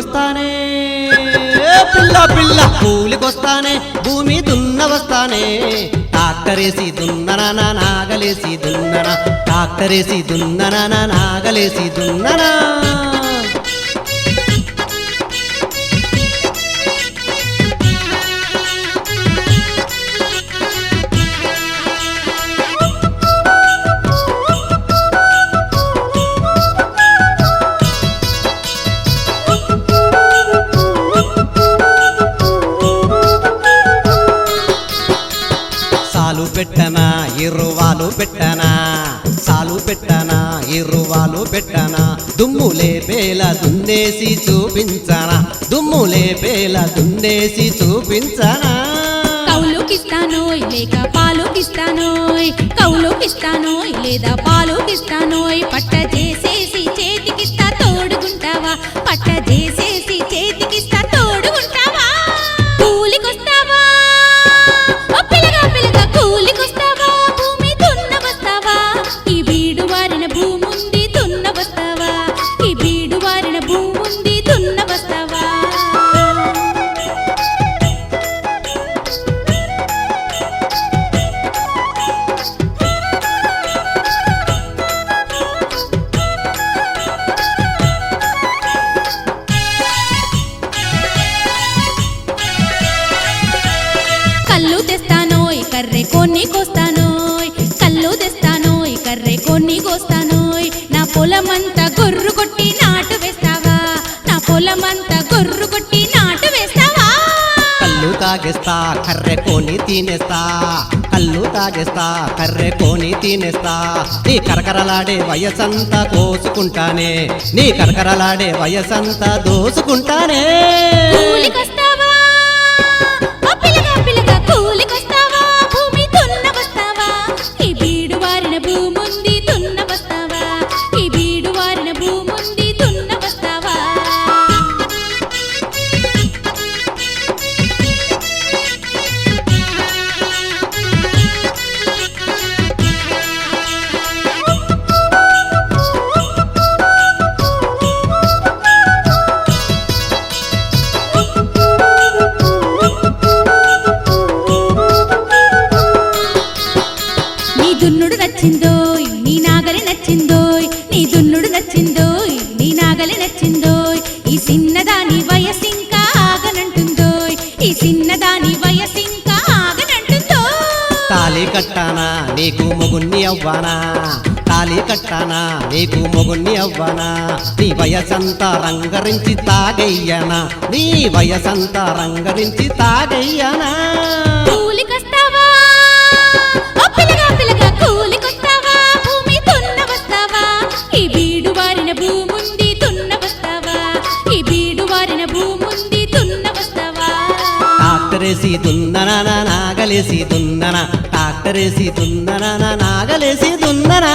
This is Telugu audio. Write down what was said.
కూలికొస్తానే పిల్ల పిల్ల కూలికొస్తానే భూమి దున్న వస్తానే. టాక్టరేసి దున్ననా నాగలేసి దున్ననా టాక్టరేసి దున్ననా నాగలేసి దున్ననా. పెట్టనా ఇరువాలు పెట్టనా సాలు పెట్టనా ఇరువాలు పెట్టనా దుమ్ములే పేల దున్నేసి చూపించనా దుమ్ములే పేల దున్నేసి చూపించనా. కౌలుకిస్తాను లేక పాలుకిస్తాను కౌలుకిస్తాను లేదా పాలుకిస్తాను పట్ట చేసేసి చేతికిస్తా తోడుకుంటావా పట్ట తెస్తానోయ్ కర్రె కొన్ని కోస్తానోయ్. కళ్ళు తెస్తానోయ్ కర్రె కొన్ని కోస్తానోయ్. నా పొలమంతా గొర్రు కొట్టి నాటు వేస్తావా? నా పొలమంతా గొర్రు కొట్టి నాటు వేస్తావా? కళ్ళు తాగేస్తా కర్రె కొని తినేస్తా. కళ్ళు తాగేస్తా కర్రె కొని తినేస్తా. నీ కరకరలాడే వయసంతా కోసుకుంటానే. నీ కరకరలాడే వయసంతా దోసుకుంటానే. నచ్చిందోయ్ ఈ చిన్నదాని వయసింకా ఆగనంటుందోయ్. ఈ చిన్నదాని వయసింకా ఆగనంటుందోయ్. తాలి కట్టానా నీకు మొగుణ్ణి అవ్వానా? తాలి కట్టానా నీకు మొగుణ్ణి అవ్వానా? నీ వయసంతా రంగరించి తాగయ్యనా? నీ వయసంతా రంగరించి తాగయ్యనా? టాక్టరేసి దున్ననా నాగలేసి దున్ననా టాక్టరేసి దున్ననా నాగలేసి దున్ననా